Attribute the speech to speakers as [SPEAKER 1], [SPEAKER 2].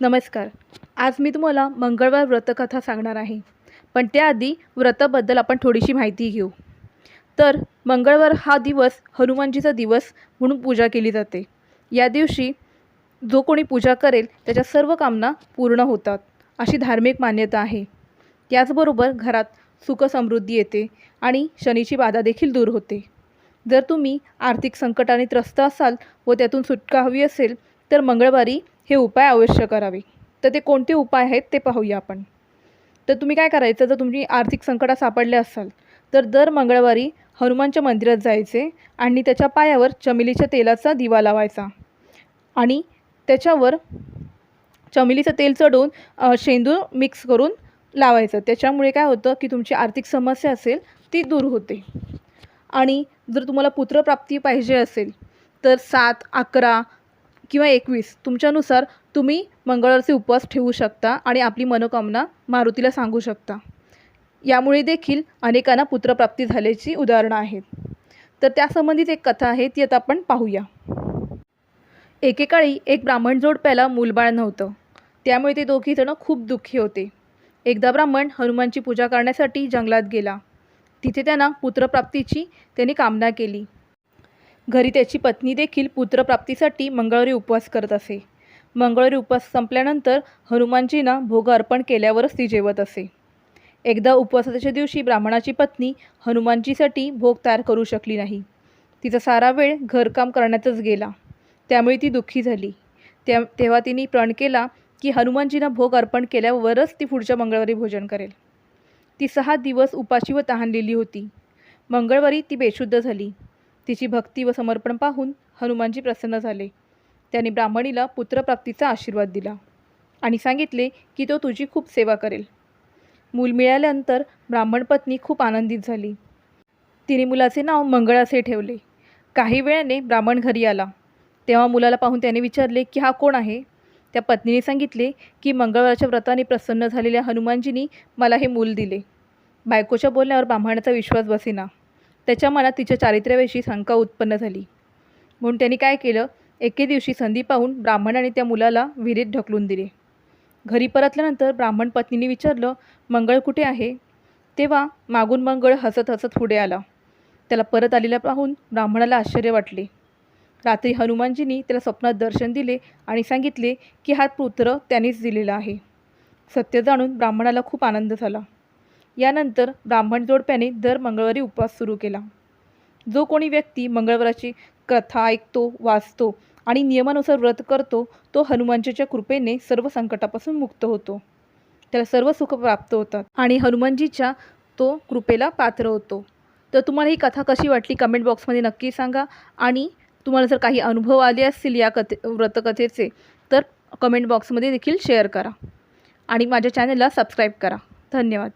[SPEAKER 1] नमस्कार. आज मी तुम्हाला मंगळवार व्रतकथा सांगणार आहे. पण त्याआधी व्रताबद्दल आपण थोडीशी माहिती घेऊ. तर मंगळवार हा दिवस हनुमानजीचा दिवस म्हणून पूजा केली जाते. या दिवशी जो कोणी पूजा करेल त्याच्या सर्व कामना पूर्ण होतात अशी धार्मिक मान्यता आहे. त्याचबरोबर घरात सुखसमृद्धी येते आणि शनीची बाधा देखील दूर होते. जर तुम्ही आर्थिक संकटाने त्रस्त असाल व त्यातून सुटका हवी असेल तर मंगळवारी हे उपाय अवश्य करावे. तर ते कोणते उपाय आहेत ते पाहूया आपण. तर तुम्ही काय करायचं जर तुम्ही आर्थिक संकटात सापडले असाल तर दर मंगळवारी हनुमानच्या मंदिरात जायचे आणि त्याच्या पायावर चमेलीच्या तेलाचा दिवा लावायचा. आणि त्याच्यावर चमेलीचं तेल चढवून शेंदूर मिक्स करून लावायचं. त्याच्यामुळे काय होतं की तुमची आर्थिक समस्या असेल ती दूर होते. आणि जर तुम्हाला पुत्रप्राप्ती पाहिजे असेल तर सात अकरा किंवा एकवीस तुमच्यानुसार तुम्ही मंगळवारचे उपवास ठेवू शकता आणि आपली मनोकामना मारुतीला सांगू शकता. यामुळे देखील अनेकांना पुत्रप्राप्ती झाल्याची उदाहरणं आहेत. तर त्यासंबंधित एक कथा आहे ती आता आपण पाहूया. एकेकाळी एक ब्राह्मण जोडप्याला मूलबाळ नव्हतं. त्यामुळे ते दोघीजणं खूप दुःखी होते. एकदा ब्राह्मण हनुमानची पूजा करण्यासाठी जंगलात गेला. तिथे त्यांना पुत्रप्राप्तीची त्यांनी कामना केली. घरी त्याची पत्नी देखील पुत्रप्राप्तीसाठी मंगळवारी उपवास करत असे. मंगळवारी उपवास संपल्यानंतर हनुमानजींना भोग अर्पण केल्यावरच ती जेवत असे. एकदा उपवासाच्या दिवशी ब्राह्मणाची पत्नी हनुमानजीसाठी भोग तयार करू शकली नाही. तिचा सारा वेळ घरकाम करण्यातच गेला. त्यामुळे ती दुःखी झाली. त्या तेव्हा तिने प्रण केला की हनुमानजींना भोग अर्पण केल्यावरच ती पुढच्या मंगळवारी भोजन करेल. ती सहा दिवस उपाशी व तहानलेली होती. मंगळवारी ती बेशुद्ध झाली. तिची भक्ती व समर्पण पाहून हनुमानजी प्रसन्न झाले. त्यांनी ब्राह्मणीला पुत्रप्राप्तीचा आशीर्वाद दिला आणि सांगितले की तो तुझी खूप सेवा करेल. मूल मिळाल्यानंतर ब्राह्मण पत्नी खूप आनंदित झाली. तिने मुलाचे नाव मंगळ असे ठेवले. काही वेळाने ब्राह्मण घरी आला. तेव्हा मुलाला पाहून त्याने विचारले की हा कोण आहे? त्या पत्नीने सांगितले की मंगळवारच्या व्रताने प्रसन्न झालेल्या हनुमानजींनी मला हे मूल दिले. बायकोच्या बोलण्यावर ब्राह्मणाचा विश्वास बसेना. त्याच्या मनात तिच्या चारित्र्याविषयी शंका उत्पन्न झाली. म्हणून त्यांनी काय केलं? एके दिवशी संधी पाहून ब्राह्मणाने त्या मुलाला विहिरीत ढकलून दिले. घरी परतल्यानंतर ब्राह्मण पत्नीने विचारलं मंगळ कुठे आहे? तेव्हा मागून मंगळ हसत हसत पुढे आला. त्याला परत आलेला पाहून ब्राह्मणाला आश्चर्य वाटले. रात्री हनुमानजींनी त्याला स्वप्नात दर्शन दिले आणि सांगितले की हा पुत्र त्यानेच दिलेला आहे. सत्य जाणून ब्राह्मणाला खूप आनंद झाला. यानंतर ब्राह्मण जोडप्याने दर मंगळवारी उपवास सुरू केला. जो कोणी व्यक्ती मंगळवाराची कथा ऐकतो वाचतो आणि नियमानुसार व्रत करतो तो हनुमानजीच्या कृपेने सर्व संकटापासून मुक्त होतो. त्याला सर्व सुख प्राप्त होतात आणि हनुमानजीच्या तो कृपेला पात्र होतो. तर तुम्हाला ही कथा कशी वाटली कमेंट बॉक्समध्ये नक्की सांगा आणि तुम्हाला जर काही अनुभव आले असतील या कथे व्रतकथेचे तर कमेंट बॉक्समध्ये देखील शेअर करा आणि माझ्या चॅनलला सबस्क्राईब करा. धन्यवाद.